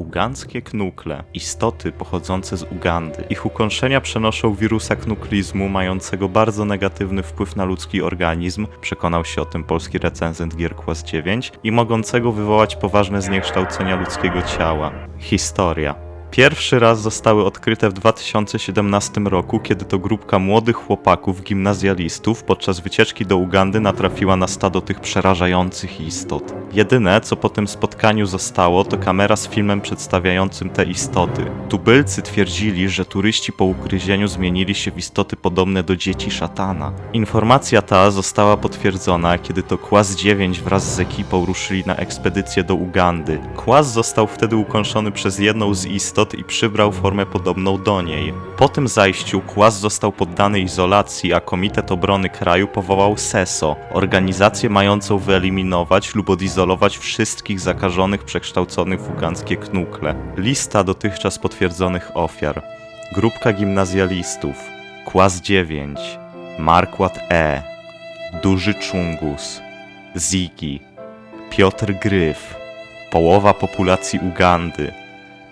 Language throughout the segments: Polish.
Ugandzkie knukle, istoty pochodzące z Ugandy. Ich ukąszenia przenoszą wirusa knuklizmu, mającego bardzo negatywny wpływ na ludzki organizm, przekonał się o tym polski recenzent gier Quest 9, i mogącego wywołać poważne zniekształcenia ludzkiego ciała. Historia. Pierwszy raz zostały odkryte w 2017 roku, kiedy to grupka młodych chłopaków, gimnazjalistów, podczas wycieczki do Ugandy natrafiła na stado tych przerażających istot. Jedyne, co po tym spotkaniu zostało, to kamera z filmem przedstawiającym te istoty. Tubylcy twierdzili, że turyści po ugryzieniu zmienili się w istoty podobne do dzieci szatana. Informacja ta została potwierdzona, kiedy to Kłas 9 wraz z ekipą ruszyli na ekspedycję do Ugandy. Kłas został wtedy ukąszony przez jedną z istot i przybrał formę podobną do niej. Po tym zajściu Kłas został poddany izolacji, a Komitet Obrony Kraju powołał SESO, organizację mającą wyeliminować lub odizolować wszystkich zakażonych przekształconych w ugandzkie knukle. Lista dotychczas potwierdzonych ofiar. Grupka gimnazjalistów. Kłas 9. Markład E. Duży Czungus. Zigi. Piotr Gryf. Połowa populacji Ugandy.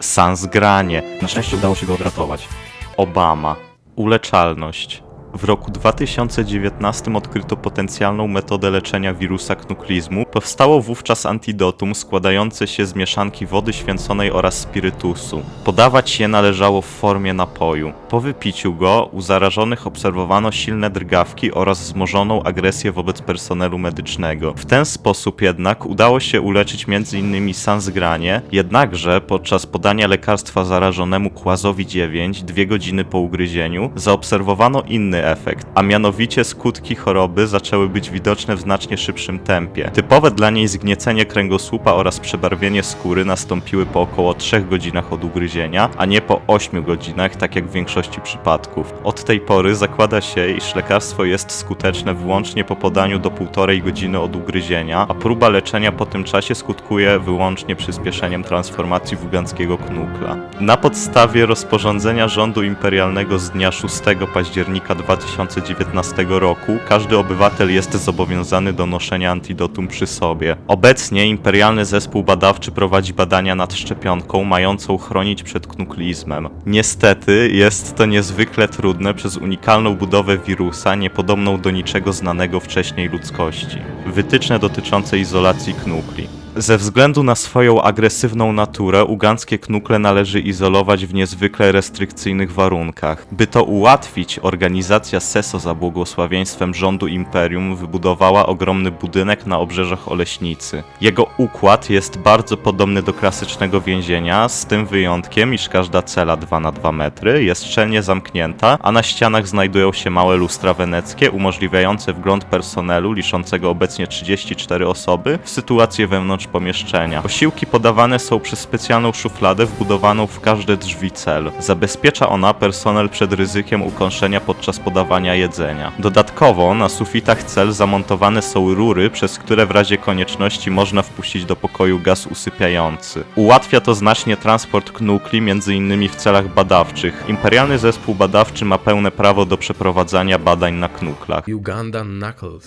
Sans Granie. Na szczęście udało się go odratować. Obama. Uleczalność. W roku 2019 odkryto potencjalną metodę leczenia wirusa knuklizmu. Powstało wówczas antidotum składające się z mieszanki wody święconej oraz spirytusu. Podawać je należało w formie napoju. Po wypiciu go u zarażonych obserwowano silne drgawki oraz wzmożoną agresję wobec personelu medycznego. W ten sposób jednak udało się uleczyć m.in. sansgranie, jednakże podczas podania lekarstwa zarażonemu Kłazowi 9 dwie godziny po ugryzieniu zaobserwowano inny efekt, a mianowicie skutki choroby zaczęły być widoczne w znacznie szybszym tempie. Typowe dla niej zgniecenie kręgosłupa oraz przebarwienie skóry nastąpiły po około 3 godzinach od ugryzienia, a nie po 8 godzinach, tak jak w większości przypadków. Od tej pory zakłada się, iż lekarstwo jest skuteczne wyłącznie po podaniu do półtorej godziny od ugryzienia, a próba leczenia po tym czasie skutkuje wyłącznie przyspieszeniem transformacji wuganckiego knukla. Na podstawie rozporządzenia rządu imperialnego z dnia 6 października 2019 roku każdy obywatel jest zobowiązany do noszenia antidotum przy sobie. Obecnie imperialny zespół badawczy prowadzi badania nad szczepionką mającą chronić przed knuklizmem. Niestety jest to niezwykle trudne przez unikalną budowę wirusa niepodobną do niczego znanego wcześniej ludzkości. Wytyczne dotyczące izolacji knukli. Ze względu na swoją agresywną naturę, uganckie knukle należy izolować w niezwykle restrykcyjnych warunkach. By to ułatwić, organizacja SESO za błogosławieństwem rządu imperium wybudowała ogromny budynek na obrzeżach Oleśnicy. Jego układ jest bardzo podobny do klasycznego więzienia, z tym wyjątkiem, iż każda cela 2 na 2 metry jest szczelnie zamknięta, a na ścianach znajdują się małe lustra weneckie umożliwiające wgląd personelu liczącego obecnie 34 osoby w sytuację wewnątrz pomieszczenia. Posiłki podawane są przez specjalną szufladę wbudowaną w każde drzwi cel. Zabezpiecza ona personel przed ryzykiem ukąszenia podczas podawania jedzenia. Dodatkowo na sufitach cel zamontowane są rury, przez które w razie konieczności można wpuścić do pokoju gaz usypiający. Ułatwia to znacznie transport knukli, m.in. w celach badawczych. Imperialny zespół badawczy ma pełne prawo do przeprowadzania badań na knuklach. Uganda Knuckles.